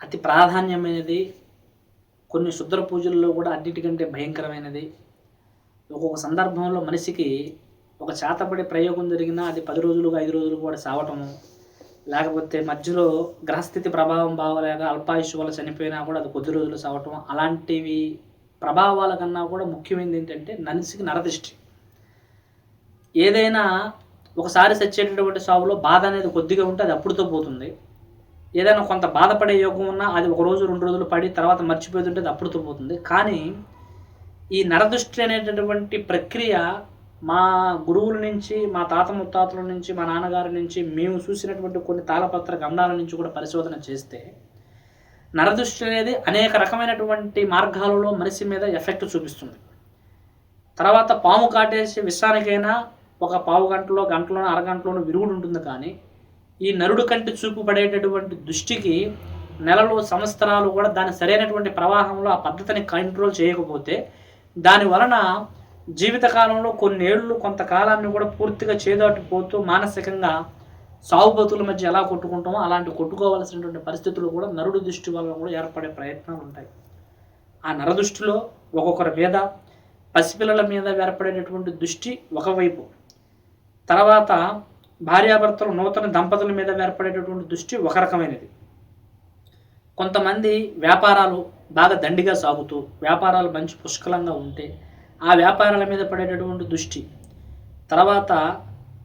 అతి ప్రాధాన్యమైనది. కొన్ని శుద్ర పూజల్లో కూడా అన్నిటికంటే భయంకరమైనది. ఒక్కొక్క సందర్భంలో మనిషికి ఒక చేతపడి ప్రయోగం జరిగినా అది పది రోజులుగా ఐదు రోజులు కూడా సావటము. లేకపోతే మధ్యలో గ్రహస్థితి ప్రభావం బాగలేక అల్పాయుష్ వల్ల చనిపోయినా కూడా అది కొద్ది రోజులు సావటం అలాంటివి ప్రభావాల కన్నా కూడా ముఖ్యమైనది ఏంటంటే మనిషికి నరదిష్టి. ఏదైనా ఒకసారి చచ్చేటటువంటి సావులో బాధ అనేది కొద్దిగా ఉంటే అది అప్పుడుతో పోతుంది. ఏదైనా కొంత బాధపడే యోగం ఉన్నా అది ఒక రోజు రెండు రోజులు పడి తర్వాత మర్చిపోతుంటే అప్పుడు అప్పుడుతో పోతుంది కానీ ఈ నరదృష్టి అనేటటువంటి ప్రక్రియ మా గురువుల నుంచి మా తాత ముత్తాతల నుంచి మా నాన్నగారి నుంచి మేము చూసినటువంటి కొన్ని తాళపత్ర గంధాల నుంచి కూడా పరిశోధన చేస్తే నరదృష్టి అనేది అనేక రకమైనటువంటి మార్గాలలో మనిషి మీద ఎఫెక్ట్ చూపిస్తుంది. తర్వాత పాము కాటేసి విషానికైనా ఒక పావు గంటలో గంటలోనో అరగంటలోనో విరుగుడు ఉంటుంది కానీ ఈ నరుడు కంటి చూపు పడేటటువంటి దృష్టికి నెలలు సంవత్సరాలు కూడా దాని సరైనటువంటి ప్రవాహంలో ఆ పద్ధతిని కంట్రోల్ చేయకపోతే దాని వలన జీవితకాలంలో కొన్నేళ్ళు కొంతకాలాన్ని కూడా పూర్తిగా చేదాటిపోతూ మానసికంగా సాగుబతుల మధ్య ఎలా కొట్టుకుంటామో అలాంటి కొట్టుకోవాల్సినటువంటి పరిస్థితులు కూడా నరుడు దృష్టి వల్ల కూడా ఏర్పడే ప్రయత్నాలు ఉంటాయి. ఆ నరదృష్టిలో ఒక్కొక్కరి మీద పసిపిల్లల మీద ఏర్పడేటటువంటి దృష్టి ఒకవైపు. తర్వాత భార్యాభర్తలు నూతన దంపతుల మీద ఏర్పడేటటువంటి దృష్టి ఒక రకమైనది. కొంతమంది వ్యాపారాలు బాగా దండిగా సాగుతూ వ్యాపారాలు మంచి పుష్కలంగా ఉంటే ఆ వ్యాపారాల మీద పడేటటువంటి దృష్టి. తర్వాత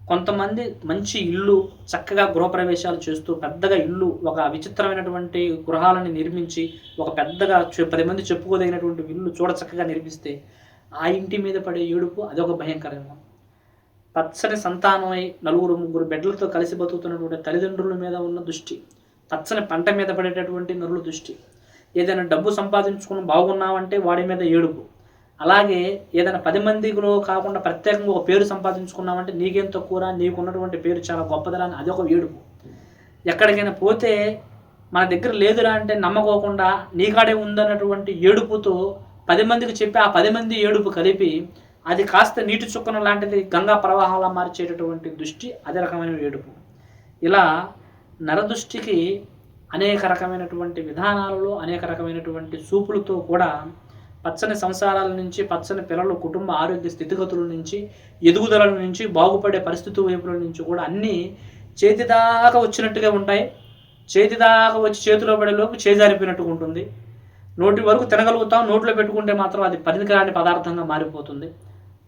కొంతమంది మంచి ఇల్లు చక్కగా గృహప్రవేశాలు చేస్తూ పెద్దగా ఇల్లు ఒక విచిత్రమైనటువంటి గృహాలను నిర్మించి ఒక పెద్దగా పది మంది చెప్పుకోదగినటువంటి ఇల్లు చూడ చక్కగా నిర్మిస్తే ఆ ఇంటి మీద పడే ఏడుపు అదొక భయంకరంగా పచ్చని సంతానమై నలుగురు ముగ్గురు బిడ్డలతో కలిసి బతుకుతున్నటువంటి తల్లిదండ్రుల మీద ఉన్న దృష్టి పచ్చని పంట మీద పడేటటువంటి నరుల దృష్టి. ఏదైనా డబ్బు సంపాదించుకుని బాగున్నావంటే వాడి మీద ఏడుపు. అలాగే ఏదైనా పది మందిలో కాకుండా ప్రత్యేకంగా ఒక పేరు సంపాదించుకున్నామంటే నీకేం తక్కువరా? నీకున్నటువంటి పేరు చాలా గొప్పదిరా అని అదొక ఏడుపు. ఎక్కడికైనా పోతే మన దగ్గర లేదురా అంటే నమ్మకోకుండా నీకాడే ఉందన్నటువంటి ఏడుపుతో పది మందికి చెప్పి ఆ పది మంది ఏడుపు కలిపి అది కాస్త నీటి చుక్కన లాంటిది గంగా ప్రవాహంలా మార్చేటటువంటి దృష్టి అదే రకమైన ఏడుపు. ఇలా నరదృష్టికి అనేక రకమైనటువంటి విధానాలలో అనేక రకమైనటువంటి చూపులతో కూడా పచ్చని సంసారాల నుంచి పచ్చని పిల్లలు కుటుంబ ఆరోగ్య స్థితిగతుల నుంచి ఎదుగుదల నుంచి బాగుపడే పరిస్థితి వైపుల నుంచి కూడా అన్నీ చేతిదాకా వచ్చినట్టుగా ఉంటాయి. చేతిదాకా వచ్చి చేతిలో పడే లోపు చేజారిపోయినట్టుగా ఉంటుంది. నోటి వరకు తినగలుగుతాం నోట్లో పెట్టుకుంటే మాత్రం అది పనికిరాని పదార్థంగా మారిపోతుంది.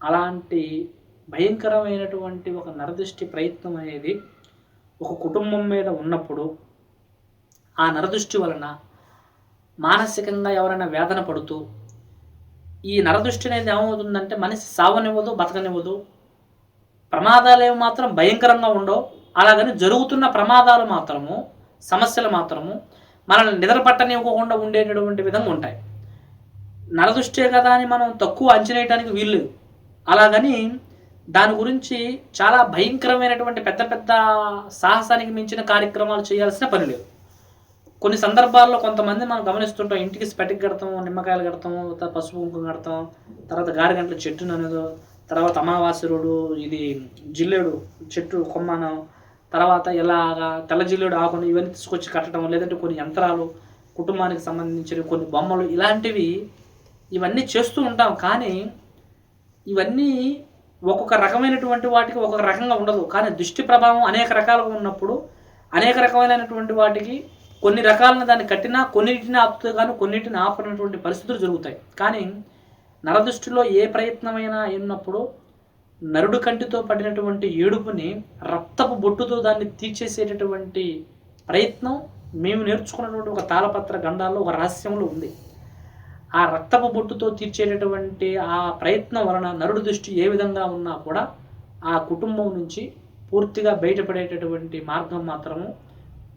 అలాంటి భయంకరమైనటువంటి ఒక నరదృష్టి ప్రయత్నం అనేది ఒక కుటుంబం మీద ఉన్నప్పుడు ఆ నరదృష్టి వలన మానసికంగా ఎవరైనా వేదన పడుతూ ఈ నరదృష్టి అనేది ఏమవుతుందంటే మనిషి సావనివ్వదు బతకనివ్వదు. ప్రమాదాలు ఏమి మాత్రం భయంకరంగా ఉండవు. అలాగని జరుగుతున్న ప్రమాదాలు మాత్రము సమస్యలు మాత్రము మనల్ని నిద్ర పట్టనివ్వకుండా ఉండేటటువంటి విధంగా ఉంటాయి. నరదృష్టే కదా అని మనం తక్కువ అంచనేయటానికి వీల్లేదు. అలాగని దాని గురించి చాలా భయంకరమైనటువంటి పెద్ద పెద్ద సాహసానికి మించిన కార్యక్రమాలు చేయాల్సిన పని లేదు. కొన్ని సందర్భాల్లో కొంతమంది మనం గమనిస్తుంటాం ఇంటికి స్పెటిక్ కడతాం నిమ్మకాయలు కడతాం తర్వాత పసుపు కుంకుమ కడతాం తర్వాత గారిగంటల చెట్టును అనేదో తర్వాత అమావాస్యుడు ఇది జిల్లేడు చెట్టు కొమ్మనం తర్వాత ఎలాగా తెల్ల జిల్లేడు ఆకును ఇవన్నీ తీసుకొచ్చి కట్టడం లేదంటే కొన్ని యంత్రాలు కుటుంబానికి సంబంధించిన కొన్ని బొమ్మలు ఇలాంటివి ఇవన్నీ చేస్తూ ఉంటాం. కానీ ఇవన్నీ ఒక్కొక్క రకమైనటువంటి వాటికి ఒక్కొక్క రకంగా ఉండదు. కానీ దృష్టి ప్రభావం అనేక రకాలుగా ఉన్నప్పుడు అనేక రకమైనటువంటి వాటికి కొన్ని రకాలను దాన్ని కట్టినా కొన్నిటిని ఆపుతూ కానీ కొన్నిటిని ఆపనటువంటి పరిస్థితులు జరుగుతాయి. కానీ నరదృష్టిలో ఏ ప్రయత్నమైనా అయినప్పుడు నరుడు కంటితో పడినటువంటి ఏడుపుని రక్తపు బొట్టుతో దాన్ని తీర్చేసేటటువంటి ప్రయత్నం మేము నేర్చుకున్నటువంటి ఒక తాళపత్ర గండాల్లో ఒక రహస్యంలో ఉంది. ఆ రక్తపు బొట్టుతో తీర్చేటటువంటి ఆ ప్రయత్నం వలన నరుడు దృష్టి ఏ విధంగా ఉన్నా కూడా ఆ కుటుంబం నుంచి పూర్తిగా బయటపడేటటువంటి మార్గం మాత్రము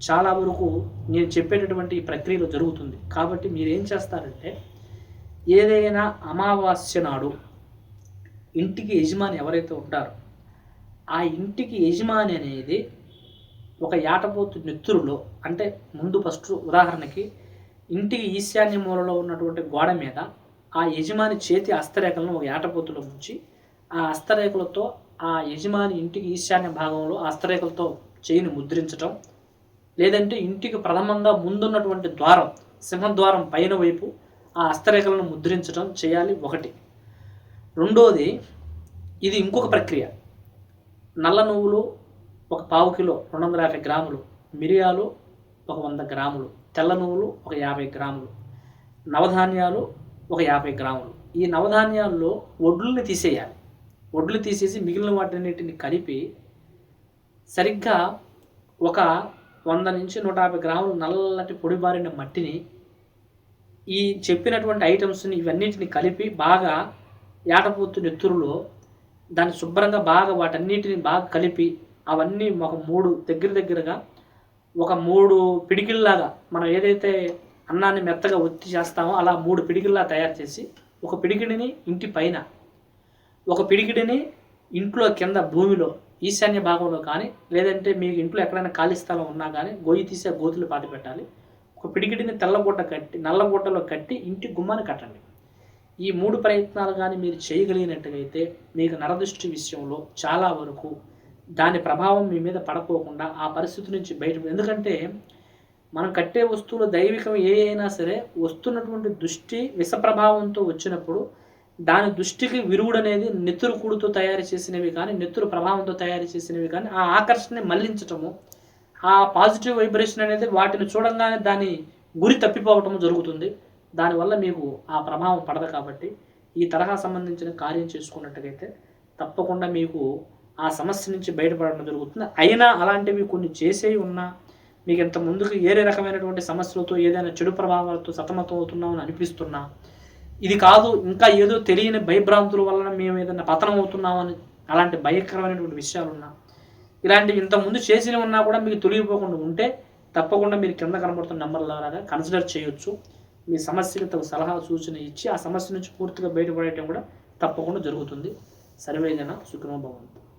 చాలా వరకు నేను చెప్పేటటువంటి ఈ ప్రక్రియలో జరుగుతుంది. కాబట్టి మీరు ఏం చేస్తారంటే ఏదైనా అమావాస్య నాడు ఇంటికి యజమాని ఎవరైతే ఉంటారో ఆ ఇంటికి యజమాని అనేది ఒక యాటపోతు నెత్తురులో అంటే ముందు ఫస్ట్ ఉదాహరణకి ఇంటికి ఈశాన్య మూలలో ఉన్నటువంటి గోడ మీద ఆ యజమాని చేతి హస్తరేఖలను ఒక ఏటపోతులో ఉంచి ఆ హస్తరేఖలతో ఆ యజమాని ఇంటికి ఈశాన్య భాగంలో ఆ హస్తరేఖలతో చేయిని ముద్రించటం లేదంటే ఇంటికి ప్రథమంగా ముందున్నటువంటి ద్వారం సింహద్వారం పైన వైపు ఆ హస్తరేఖలను ముద్రించడం చేయాలి ఒకటి. రెండోది ఇది ఇంకొక ప్రక్రియ. నల్ల నువ్వులు ఒక పావు కిలో రెండు వందల యాభై గ్రాములు మిరియాలు ఒక వంద గ్రాములు. తెల్ల నువ్వులు ఒక యాభై గ్రాములు నవధాన్యాలు ఒక యాభై గ్రాములు. ఈ నవధాన్యాల్లో ఒడ్లని తీసేయాలి. వడ్లు తీసేసి మిగిలిన వాటిన్నిటిని కలిపి సరిగ్గా ఒక వంద నుంచి నూట యాభై గ్రాములు నల్లటి పొడిబారిన మట్టిని ఈ చెప్పినటువంటి ఐటమ్స్ని ఇవన్నిటిని కలిపి బాగా ఏటపోతు నెత్తురులో దాన్ని శుభ్రంగా బాగా వాటన్నిటిని బాగా కలిపి అవన్నీ ఒక మూడు దగ్గర దగ్గరగా ఒక మూడు పిడికిల్లాగా మనం ఏదైతే అన్నాన్ని మెత్తగా ఒత్తి చేస్తామో అలా మూడు పిడికిల్లా తయారు చేసి ఒక పిడికిడిని ఇంటి పైన ఒక పిడికిడిని ఇంట్లో కింద భూమిలో ఈశాన్య భాగంలో కానీ లేదంటే మీకు ఇంట్లో ఎక్కడైనా ఖాళీ స్థలం ఉన్నా కానీ గొయ్యి తీసే గోతులు పాతి పెట్టాలి. ఒక పిడికిడిని తెల్లగుడ్డ కట్టి నల్లగుడ్డలో కట్టి ఇంటి గుమ్మాన్ని కట్టండి. ఈ మూడు ప్రయత్నాలు కానీ మీరు చేయగలిగినట్టుగైతే మీకు నరదృష్టి విషయంలో చాలా వరకు దాని ప్రభావం మీ మీద పడకోకుండా ఆ పరిస్థితి నుంచి బయట ఎందుకంటే మనం కట్టే వస్తువులు దైవికం ఏ అయినా సరే వస్తున్నటువంటి దృష్టి విష ప్రభావంతో వచ్చినప్పుడు దాని దృష్టికి విరుగుడు అనేది నెత్తురు కూడుతో తయారు చేసినవి కానీ నెత్తురు ప్రభావంతో తయారు చేసినవి కానీ ఆ ఆకర్షణని మళ్ళించటము ఆ పాజిటివ్ వైబ్రేషన్ అనేది వాటిని చూడంగానే దాని గురి తప్పిపోవటం జరుగుతుంది. దానివల్ల మీకు ఆ ప్రభావం పడదు కాబట్టి ఈ తరహా సంబంధించిన కార్యం చేసుకున్నట్టుగైతే తప్పకుండా మీకు ఆ సమస్య నుంచి బయటపడడం జరుగుతుంది. అయినా అలాంటివి కొన్ని చేసేవి ఉన్నా మీకు ఇంత ముందుకు ఏరే రకమైనటువంటి సమస్యలతో ఏదైనా చెడు ప్రభావాలతో సతమతం అవుతున్నామని అనిపిస్తున్నా ఇది కాదు ఇంకా ఏదో తెలియని భయభ్రాంతుల వలన మేము ఏదైనా పతనం అవుతున్నామని అలాంటి భయంకరమైనటువంటి విషయాలున్నా ఇలాంటివి ఇంతకుముందు చేసినవి ఉన్నా కూడా మీకు తొలగిపోకుండా ఉంటే తప్పకుండా మీరు కింద కనబడుతున్న నెంబర్ ద్వారా కన్సిడర్ చేయొచ్చు. మీ సమస్యకి తగు సలహా సూచన ఇచ్చి ఆ సమస్య నుంచి పూర్తిగా బయటపడేయటం కూడా తప్పకుండా జరుగుతుంది. సర్వేజన సుఖమో భవంతు.